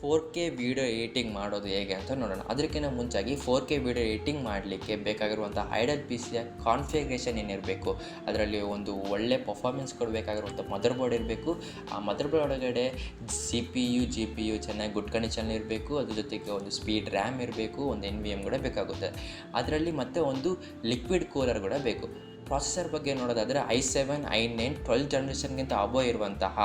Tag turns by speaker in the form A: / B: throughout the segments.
A: Four K video editing ಮಾಡೋದು ಹೇಗೆ ಅಂತ ನೋಡೋಣ. ಅದಕ್ಕಿಂತ ಮುಂಚಾಗಿ ಫೋರ್ ಕೆ ವಿಡಿಯೋ ಎಡಿಟಿಂಗ್ ಮಾಡಲಿಕ್ಕೆ ಬೇಕಾಗಿರುವಂಥ ಐಡಲ್ ಪಿ ಸಿಯ ಕಾನ್ಫಿಗರೇಷನ್ ಏನಿರಬೇಕು, ಅದರಲ್ಲಿ ಒಂದು ಒಳ್ಳೆ ಪರ್ಫಾರ್ಮೆನ್ಸ್ ಕೊಡಬೇಕಾಗಿರುವಂಥ ಮದರ್ ಬೋರ್ಡ್ ಇರಬೇಕು. ಆ ಮದರ್ ಬೋರ್ಡ್ ಒಳಗಡೆ C P U, G P U ಚೆನ್ನಾಗಿ ಗುಡ್ ಕಂಡೀಷನ್ ಇರಬೇಕು, ಅದ್ರ ಜೊತೆಗೆ ಒಂದು ಸ್ಪೀಡ್ ರ್ಯಾಮ್ ಇರಬೇಕು, ಒಂದು ಎನ್ ವಿ ಎಂ ಕೂಡ ಬೇಕಾಗುತ್ತೆ. ಅದರಲ್ಲಿ ಮತ್ತೆ ಒಂದು ಲಿಕ್ವಿಡ್ ಕೂಲರ್ ಕೂಡ ಬೇಕು. ಪ್ರಾಸೆಸರ್ ಬಗ್ಗೆ ನೋಡೋದಾದರೆ I seven I nine twelve ಜನ್ರೇಷನ್ಗಿಂತ above ಇರುವಂತಹ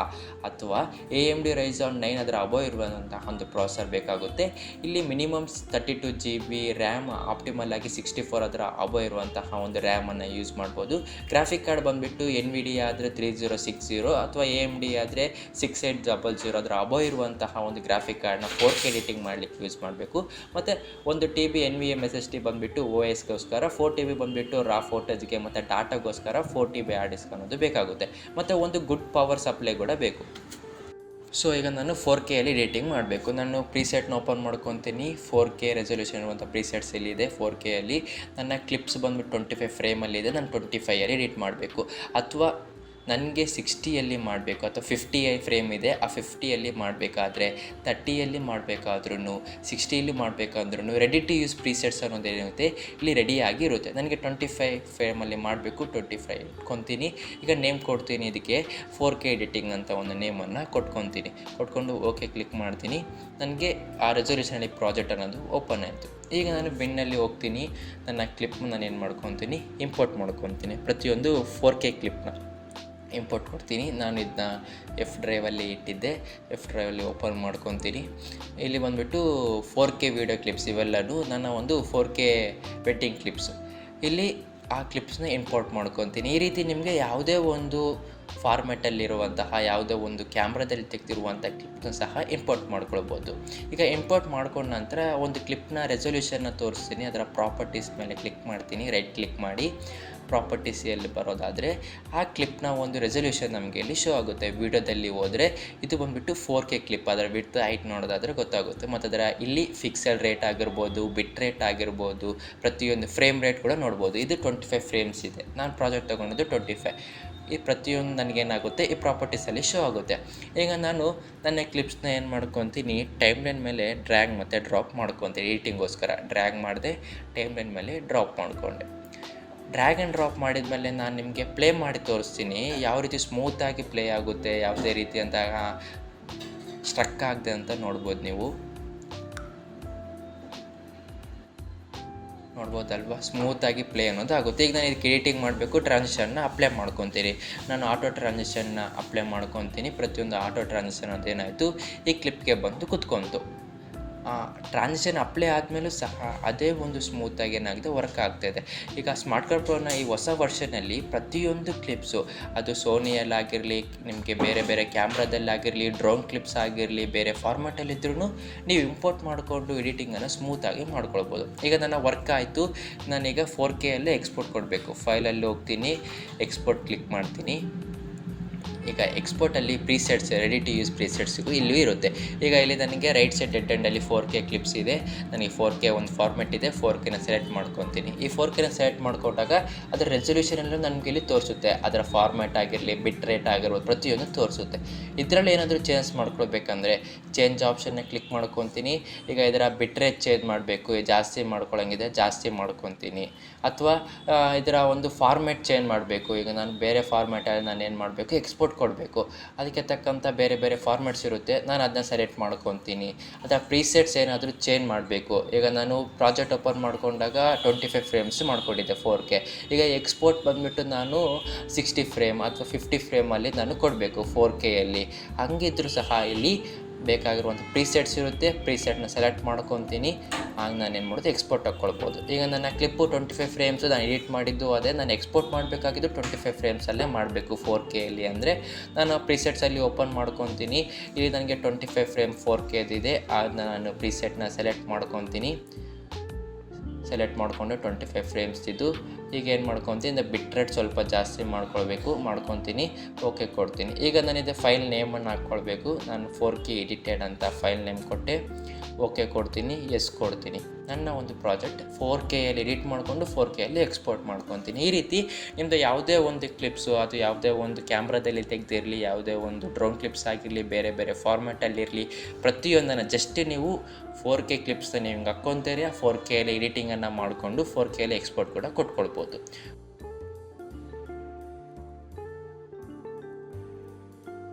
A: ಅಥವಾ A M D Ryzen nine ಅದರ ಅಬೋ ಇರುವಂತಹ ಒಂದು ಪ್ರೊಸೆಸರ್ ಬೇಕಾಗುತ್ತೆ. ಇಲ್ಲಿ minimum thirty two G B RAM optimal ಆಗಿ ಸಿಕ್ಸ್ಟಿ ಫೋರ್ ಅದರ ಅಬೋ ಇರುವಂತಹ ಒಂದು ರ್ಯಾಮನ್ನು ಯೂಸ್ ಮಾಡ್ಬೋದು. ಗ್ರಾಫಿಕ್ ಕಾರ್ಡ್ ಬಂದುಬಿಟ್ಟು ಎನ್ ವಿ ಡಿ ಆದರೆ ತ್ರೀ ಜೀರೋ ಸಿಕ್ಸ್ ಜೀರೋ ಅಥವಾ ಎ ಎಂ ಡಿ ಆದರೆ ಸಿಕ್ಸ್ ಏಟ್ ಡಬಲ್ ಜೀರೋ ಅದರ ಅಬೋ ಇರುವಂತಹ ಒಂದು ಗ್ರಾಫಿಕ್ ಕಾರ್ಡ್ನ ಫೋರ್ ಕೆ ಎಡಿಟಿಂಗ್ ಮಾಡಲಿಕ್ಕೆ ಯೂಸ್ ಮಾಡಬೇಕು. ಮತ್ತು ಒಂದು T B N V M S S T ಬಂದುಬಿಟ್ಟು ಓ ಎಸ್ಗೋಸ್ಕರ ಫೋರ್ ಟಿ ಬಿ ಬಂದುಬಿಟ್ಟು ರಾ ಫೋಟೋಸ್ಗೆ ಮತ್ತು ಡಾಟಾಗೋಸ್ಕರ four T B hard disk ಅನ್ನೋದು ಬೇಕಾಗುತ್ತೆ. ಮತ್ತು ಒಂದು ಗುಡ್ ಪವರ್ ಸಪ್ಲೈ ಕೂಡ ಬೇಕು. ಸೊ ಈಗ ನಾನು ಫೋರ್ ಕೆಯಲ್ಲಿ ರೇಟಿಂಗ್ ಮಾಡಬೇಕು. ನಾನು ಪ್ರೀಸೆಟ್ನ ಓಪನ್ ಮಾಡ್ಕೊತೀನಿ. ಫೋರ್ ಕೆ ರೆಸೊಲ್ಯೂಷನ್ ಇರುವಂಥ ಪ್ರೀಸೆಟ್ಸ್ ಇಲ್ಲಿದೆ ಫೋರ್ ಕೆಯಲ್ಲಿ ನನ್ನ ಕ್ಲಿಪ್ಸ್ ಬಂದುಬಿಟ್ಟು ಟ್ವೆಂಟಿ ಫೈವ್ ಫ್ರೇಮಲ್ಲಿದೆ ನಾನು ಟ್ವೆಂಟಿ ಫೈಯಲ್ಲಿ ಎಡಿಟ್ ಮಾಡಬೇಕು. ಅಥವಾ ನನಗೆ ಸಿಕ್ಸ್ಟಿಯಲ್ಲಿ ಮಾಡಬೇಕು ಅಥವಾ ಫಿಫ್ಟಿ ಫ್ರೇಮ್ ಇದೆ, ಆ ಫಿಫ್ಟಿಯಲ್ಲಿ ಮಾಡಬೇಕಾದ್ರೆ ತರ್ಟಿಯಲ್ಲಿ ಮಾಡಬೇಕಾದ್ರೂ ಸಿಕ್ಸ್ಟಿಯಲ್ಲಿ ಮಾಡಬೇಕಾದ್ರೂ ರೆಡಿ ಟು ಯೂಸ್ ಪ್ರೀಸೆಟ್ಸ್ ಅನ್ನೋದೇನಿರುತ್ತೆ ಇಲ್ಲಿ ರೆಡಿಯಾಗಿ ಇರುತ್ತೆ. ನನಗೆ ಟ್ವೆಂಟಿ ಫೈವ್ ಫ್ರೇಮಲ್ಲಿ ಮಾಡಬೇಕು ಟ್ವೆಂಟಿ ಫೈವ್ ಇಟ್ಕೊತೀನಿ ಈಗ ನೇಮ್ ಕೊಡ್ತೀನಿ ಇದಕ್ಕೆ ಫೋರ್ ಕೆ ಎಡಿಟಿಂಗ್ ಅಂತ ಒಂದು ನೇಮನ್ನು ಕೊಟ್ಕೊತೀನಿ. ಕೊಟ್ಕೊಂಡು ಓಕೆ ಕ್ಲಿಕ್ ಮಾಡ್ತೀನಿ. ನನಗೆ ಆ ರೆಸೊಲ್ಯೂಷನಲ್ಲಿ ಪ್ರಾಜೆಕ್ಟ್ ಅನ್ನೋದು ಓಪನ್ ಆಯಿತು. ಈಗ ನಾನು ಬಿನ್ನಲ್ಲಿ ಹೋಗ್ತೀನಿ. ನನ್ನ ಕ್ಲಿಪ್ನ ನಾನು ಏನು ಮಾಡ್ಕೊತೀನಿ? ಇಂಪೋರ್ಟ್ ಮಾಡ್ಕೊತೀನಿ. ಪ್ರತಿಯೊಂದು ಫೋರ್ ಕೆ ಕ್ಲಿಪ್ನ ಇಂಪೋರ್ಟ್ ಕೊಡ್ತೀನಿ. ನಾನು ಇದನ್ನ ಎಫ್ ಡ್ರೈವಲ್ಲಿ ಇಟ್ಟಿದ್ದೆ. ಎಫ್ ಡ್ರೈವಲ್ಲಿ ಓಪನ್ ಮಾಡ್ಕೊತೀನಿ. ಇಲ್ಲಿ ಬಂದುಬಿಟ್ಟು ಫೋರ್ ಕೆ ವೀಡಿಯೋ ಕ್ಲಿಪ್ಸ್ ಇವೆಲ್ಲನೂ ನನ್ನ ಒಂದು ಫೋರ್ ಕೆ ವೆಡ್ಡಿಂಗ್ ಕ್ಲಿಪ್ಸ್ ಇಲ್ಲಿ ಆ ಕ್ಲಿಪ್ಸ್ನ ಇಂಪೋರ್ಟ್ ಮಾಡ್ಕೊತೀನಿ. ಈ ರೀತಿ ನಿಮಗೆ ಯಾವುದೇ ಒಂದು ಫಾರ್ಮೆಟಲ್ಲಿರುವಂತಹ ಯಾವುದೇ ಒಂದು ಕ್ಯಾಮ್ರಾದಲ್ಲಿ ತೆಗೆದಿರುವಂಥ ಕ್ಲಿಪ್ನ ಸಹ ಇಂಪೋರ್ಟ್ ಮಾಡ್ಕೊಳ್ಬೋದು. ಈಗ ಇಂಪೋರ್ಟ್ ಮಾಡ್ಕೊಂಡ ನಂತರ ಒಂದು ಕ್ಲಿಪ್ನ ರೆಸೊಲ್ಯೂಷನ್ನ ತೋರಿಸ್ತೀನಿ. ಅದರ ಪ್ರಾಪರ್ಟೀಸ್ ಮೇಲೆ ಕ್ಲಿಕ್ ಮಾಡ್ತೀನಿ. ರೈಟ್ ಕ್ಲಿಕ್ ಮಾಡಿ. ಪ್ರಾಪರ್ಟೀಸಲ್ಲಿ ಬರೋದಾದರೆ, ಆ ಕ್ಲಿಪ್ನ ಒಂದು ರೆಸೊಲ್ಯೂಷನ್ ನಮಗೆ ಇಲ್ಲಿ ಶೋ ಆಗುತ್ತೆ. ವಿಡಿಯೋದಲ್ಲಿ ಹೋದರೆ ಇದು ಬಂದುಬಿಟ್ಟು ಫೋರ್ ಕೆ ಕ್ಲಿಪ್ ಅದರ ವಿಡ್ತ್ ಹೈಟ್ ನೋಡೋದಾದರೆ ಗೊತ್ತಾಗುತ್ತೆ. ಮತ್ತು ಅದರ ಇಲ್ಲಿ ಫಿಕ್ಸೆಡ್ ರೇಟ್ ಆಗಿರ್ಬೋದು ಬಿಟ್ ರೇಟ್ ಆಗಿರ್ಬೋದು, ಪ್ರತಿಯೊಂದು ಫ್ರೇಮ್ ರೇಟ್ ಕೂಡ ನೋಡ್ಬೋದು. ಇದು ಟ್ವೆಂಟಿ ಫೈವ್ ಫ್ರೇಮ್ಸ್ ಇದೆ. ನಾನು ಪ್ರಾಜೆಕ್ಟ್ ತೊಗೊಂಡಿದ್ದು ಟ್ವೆಂಟಿ ಫೈವ್ ಈ ಪ್ರತಿಯೊಂದು ನನಗೇನಾಗುತ್ತೆ? ಈ ಪ್ರಾಪರ್ಟೀಸಲ್ಲಿ ಶೋ ಆಗುತ್ತೆ. ಈಗ ನಾನು ನನ್ನ ಕ್ಲಿಪ್ಸ್ನ ಏನು ಮಾಡ್ಕೊತೀನಿ? ಟೈಮ್ ಲೈನ್ ಮೇಲೆ ಡ್ರ್ಯಾಗ್ ಮತ್ತು ಡ್ರಾಪ್ ಮಾಡ್ಕೊತೀನಿ. ಎಡಿಟಿಂಗೋಸ್ಕರ ಡ್ರ್ಯಾಗ್ ಮಾಡಿದೆ ಟೈಮ್ ಲೈನ್ ಮೇಲೆ ಡ್ರಾಪ್ ಮಾಡಿಕೊಂಡೆ. ಡ್ರ್ಯಾಗ್ ಆ್ಯಂಡ್ ಡ್ರಾಪ್ ಮಾಡಿದ ಮೇಲೆ ನಾನು ನಿಮಗೆ ಪ್ಲೇ ಮಾಡಿ ತೋರಿಸ್ತೀನಿ. ಯಾವ ರೀತಿ ಸ್ಮೂತಾಗಿ ಪ್ಲೇ ಆಗುತ್ತೆ, ಯಾವುದೇ ರೀತಿ ಅಂತ ಸ್ಟ್ರಕ್ ಆಗದೆ ಅಂತ ನೋಡ್ಬೋದು ನೀವು. ನೋಡ್ಬೋದಲ್ವಾ? ಸ್ಮೂತಾಗಿ ಪ್ಲೇ ಅನ್ನೋದು ಆಗುತ್ತೆ. ಈಗ ನಾನು ಇದಕ್ಕೆ ಎಡಿಟಿಂಗ್ ಮಾಡಬೇಕು ಟ್ರಾನ್ಸಿಷನ್ನ ಅಪ್ಲೈ ಮಾಡ್ಕೊತೀನಿ. ನಾನು ಆಟೋ ಟ್ರಾನ್ಸಿಷನ್ನ ಅಪ್ಲೈ ಮಾಡ್ಕೊತೀನಿ. ಪ್ರತಿಯೊಂದು ಆಟೋ ಟ್ರಾನ್ಸಿಷನ್ ಅದೇನಾಯಿತು? ಈ ಕ್ಲಿಪ್ಗೆ ಬಂದು ಕುತ್ಕೊಂತು. ಟ್ರಾನ್ಸಿಷನ್ ಅಪ್ಲೈ ಆದಮೇಲೂ ಸಹ ಅದೇ ಒಂದು ಸ್ಮೂತಾಗಿ ಏನಾಗಿದೆ ವರ್ಕ್ ಆಗ್ತಾಯಿದೆ ಈಗ ಸ್ಮಾರ್ಟ್ ಕಾರ್ಡ್ ಪ್ರೋನ ಈ ಹೊಸ ವರ್ಷನಲ್ಲಿ ಪ್ರತಿಯೊಂದು ಕ್ಲಿಪ್ಸು ಅದು ಸೋನಿಯಲ್ಲಾಗಿರಲಿ ನಿಮಗೆ ಬೇರೆ ಬೇರೆ ಕ್ಯಾಮ್ರಾದಲ್ಲಾಗಿರಲಿ ಡ್ರೋನ್ ಕ್ಲಿಪ್ಸ್ ಆಗಿರಲಿ, ಬೇರೆ ಫಾರ್ಮ್ಯಾಟಲ್ಲಿದ್ರೂ ನೀವು ಇಂಪೋರ್ಟ್ ಮಾಡಿಕೊಂಡು ಎಡಿಟಿಂಗನ್ನು ಸ್ಮೂತಾಗಿ ಮಾಡ್ಕೊಳ್ಬೋದು. ಈಗ ನನ್ನ ವರ್ಕ್ ಆಯಿತು. ನಾನೀಗ ಫೋರ್ ಕೆಯಲ್ಲೇ ಎಕ್ಸ್ಪೋರ್ಟ್ ಕೊಡಬೇಕು. ಫೈಲಲ್ಲಿ ಹೋಗ್ತೀನಿ ಎಕ್ಸ್ಪೋರ್ಟ್ ಕ್ಲಿಕ್ ಮಾಡ್ತೀನಿ. ಈಗ ಎಕ್ಸ್ಪೋರ್ಟಲ್ಲಿ presets ready to use presets ಇಲ್ಲೂ ಇರುತ್ತೆ. ಈಗ ಇಲ್ಲಿ ನನಗೆ ರೈಟ್ ಸೈಡ್ ಡೆಡ್ ಎಂಡಲ್ಲಿ ಫೋರ್ ಕೆ ಕ್ಲಿಪ್ಸ್ ಇದೆ. ನನಗೆ ಫೋರ್ ಕೆ ಒಂದು ಫಾರ್ಮೆಟ್ ಇದೆ ಫೋರ್ ಕೆನ ಸೆಲೆಕ್ಟ್ ಮಾಡ್ಕೊತೀನಿ. ಈ ಫೋರ್ ಕೆನ ಸೆಲೆಕ್ಟ್ ಮಾಡ್ಕೊಂಡಾಗ ಅದರ ರೆಸೊಲ್ಯೂಷನಲ್ಲೂ ನನಗೆ ಇಲ್ಲಿ ತೋರಿಸುತ್ತೆ. ಅದರ ಫಾರ್ಮ್ಯಾಟ್ ಆಗಿರಲಿ ಬಿಟ್ ರೇಟ್ ಆಗಿರ್ಬೋದು, ಪ್ರತಿಯೊಂದು ತೋರಿಸುತ್ತೆ. ಇದರಲ್ಲಿ ಏನಾದರೂ ಚೇಂಜ್ ಮಾಡ್ಕೊಳ್ಬೇಕಂದ್ರೆ ಚೇಂಜ್ ಆಪ್ಷನ್ನ ಕ್ಲಿಕ್ ಮಾಡ್ಕೊತೀನಿ. ಈಗ ಇದರ ಬಿಟ್ ರೇಟ್ ಚೇಂಜ್ ಮಾಡಬೇಕು ಜಾಸ್ತಿ ಮಾಡ್ಕೊಳ್ಳೋಂಗಿದೆ ಜಾಸ್ತಿ ಮಾಡ್ಕೊತೀನಿ. ಅಥವಾ ಇದರ ಒಂದು ಫಾರ್ಮೆಟ್ ಚೇಂಜ್ ಮಾಡಬೇಕು. ಈಗ ನಾನು ಬೇರೆ ಫಾರ್ಮೆಟಲ್ಲಿ ನಾನು ಏನು ಮಾಡಬೇಕು ಎಕ್ಸ್ಪೋರ್ಟ್ ಕೊಡಬೇಕು. ಅದಕ್ಕೆ ತಕ್ಕಂಥ ಬೇರೆ ಬೇರೆ ಫಾರ್ಮೆಟ್ಸ್ ಇರುತ್ತೆ. ನಾನು ಅದನ್ನ ಸೆಲೆಕ್ಟ್ ಮಾಡ್ಕೊತೀನಿ. ಅಥವಾ ಪ್ರೀಸೆಟ್ಸ್ ಏನಾದರೂ ಚೇಂಜ್ ಮಾಡಬೇಕು. ಈಗ ನಾನು ಪ್ರಾಜೆಕ್ಟ್ ಓಪನ್ ಮಾಡ್ಕೊಂಡಾಗ ಟ್ವೆಂಟಿ ಫೈವ್ ಫ್ರೇಮ್ಸ್ ಮಾಡಿಕೊಂಡಿದ್ದೆ ಫೋರ್ ಕೆ ಈಗ ಎಕ್ಸ್ಪೋರ್ಟ್ ಬಂದುಬಿಟ್ಟು ನಾನು ಸಿಕ್ಸ್ಟಿ ಫ್ರೇಮ್ ಅಥವಾ ಫಿಫ್ಟಿ ಫ್ರೇಮಲ್ಲಿ ನಾನು ಕೊಡಬೇಕು ಫೋರ್ ಕೆಯಲ್ಲಿ ಹಂಗಿದ್ರೂ ಸಹ ಇಲ್ಲಿ ಬೇಕಾಗಿರುವಂಥ ಪ್ರೀಸೆಟ್ಸ್ ಇರುತ್ತೆ ಪ್ರೀಸೆಟ್ನ ಸೆಲೆಕ್ಟ್ ಮಾಡ್ಕೊತೀನಿ. ಆಗ ನಾನು ಏನು ಮಾಡೋದು ಎಕ್ಸ್ಪೋರ್ಟ್ ಹಾಕ್ಕೊಳ್ಬೋದು. ಈಗ ನನ್ನ ಕ್ಲಿಪ್ಪು ಟ್ವೆಂಟಿ ಫೈವ್ ಫ್ರೇಮ್ಸು ನಾನು ಎಡಿಟ್ ಮಾಡಿದ್ದು ಅದೇ, ನಾನು ಎಕ್ಸ್ಪೋರ್ಟ್ ಮಾಡಬೇಕಾಗಿದ್ದು ಟ್ವೆಂಟಿ ಫೈವ್ ಫ್ರೇಮ್ಸಲ್ಲೇ ಮಾಡಬೇಕು ಫೋರ್ ಕೆಯಲ್ಲಿ ಅಂದರೆ ನಾನು ಪ್ರೀಸೆಟ್ಸಲ್ಲಿ ಓಪನ್ ಮಾಡ್ಕೊತೀನಿ. ಇಲ್ಲಿ ನನಗೆ ಟ್ವೆಂಟಿ ಫೈವ್ ಫ್ರೇಮ್ ಫೋರ್ ಕೆದಿದೆ ಅದನ್ನ ನಾನು ಪ್ರೀಸೆಟ್ನ ಸೆಲೆಕ್ಟ್ ಮಾಡ್ಕೊತೀನಿ. ಸೆಲೆಕ್ಟ್ ಮಾಡಿಕೊಂಡು ಟ್ವೆಂಟಿ ಫೈವ್ ಫ್ರೇಮ್ಸ್ ಇದ್ದು ಈಗ ಏನು ಮಾಡ್ಕೊತೀನಿ ಬಿಟ್ ರೇಟ್ ಸ್ವಲ್ಪ ಜಾಸ್ತಿ ಮಾಡ್ಕೊಳ್ಬೇಕು, ಮಾಡ್ಕೊತೀನಿ, ಓಕೆ ಕೊಡ್ತೀನಿ. ಈಗ ನಾನಿದೆ ಫೈಲ್ ನೇಮನ್ನು ಹಾಕ್ಕೊಳ್ಬೇಕು. ನಾನು ಫೋರ್ ಕೆ ಎಡಿಟೆಡ್ ಅಂತ ಫೈಲ್ ನೇಮ್ ಕೊಟ್ಟೆ, ಓಕೆ ಕೊಡ್ತೀನಿ ಎಸ್ ಕೊಡ್ತೀನಿ. ನನ್ನ ಒಂದು ಪ್ರಾಜೆಕ್ಟ್ ಫೋರ್ ಕೆಯಲ್ಲಿ ಎಡಿಟ್ ಮಾಡಿಕೊಂಡು ಫೋರ್ ಕೆಯಲ್ಲಿ ಎಕ್ಸ್ಪೋರ್ಟ್ ಮಾಡ್ಕೊತೀನಿ. ಈ ರೀತಿ ನಿಮ್ಮದು ಯಾವುದೇ ಒಂದು ಕ್ಲಿಪ್ಸು ಅದು ಯಾವುದೇ ಒಂದು ಕ್ಯಾಮ್ರಾದಲ್ಲಿ ತೆಗೆದಿರಲಿ, ಯಾವುದೇ ಒಂದು ಡ್ರೋನ್ ಕ್ಲಿಪ್ಸ್ ಆಗಿರಲಿ, ಬೇರೆ ಬೇರೆ ಫಾರ್ಮ್ಯಾಟಲ್ಲಿರಲಿ ಪ್ರತಿಯೊಂದನ್ನು ಜಸ್ಟ್ ನೀವು ಫೋರ್ ಕೆ ಕ್ಲಿಪ್ಸ್ನ ನೀವು ಹಿಂಗೆ ಆ ಫೋರ್ ಕೆಯಲ್ಲಿ ಎಡಿಟಿಂಗನ್ನು ಮಾಡಿಕೊಂಡು ಫೋರ್ ಕೆಯಲ್ಲಿ ಎಕ್ಸ್ಪೋರ್ಟ್ ಕೂಡ ಕೊಟ್ಕೊಳ್ಬೋದು.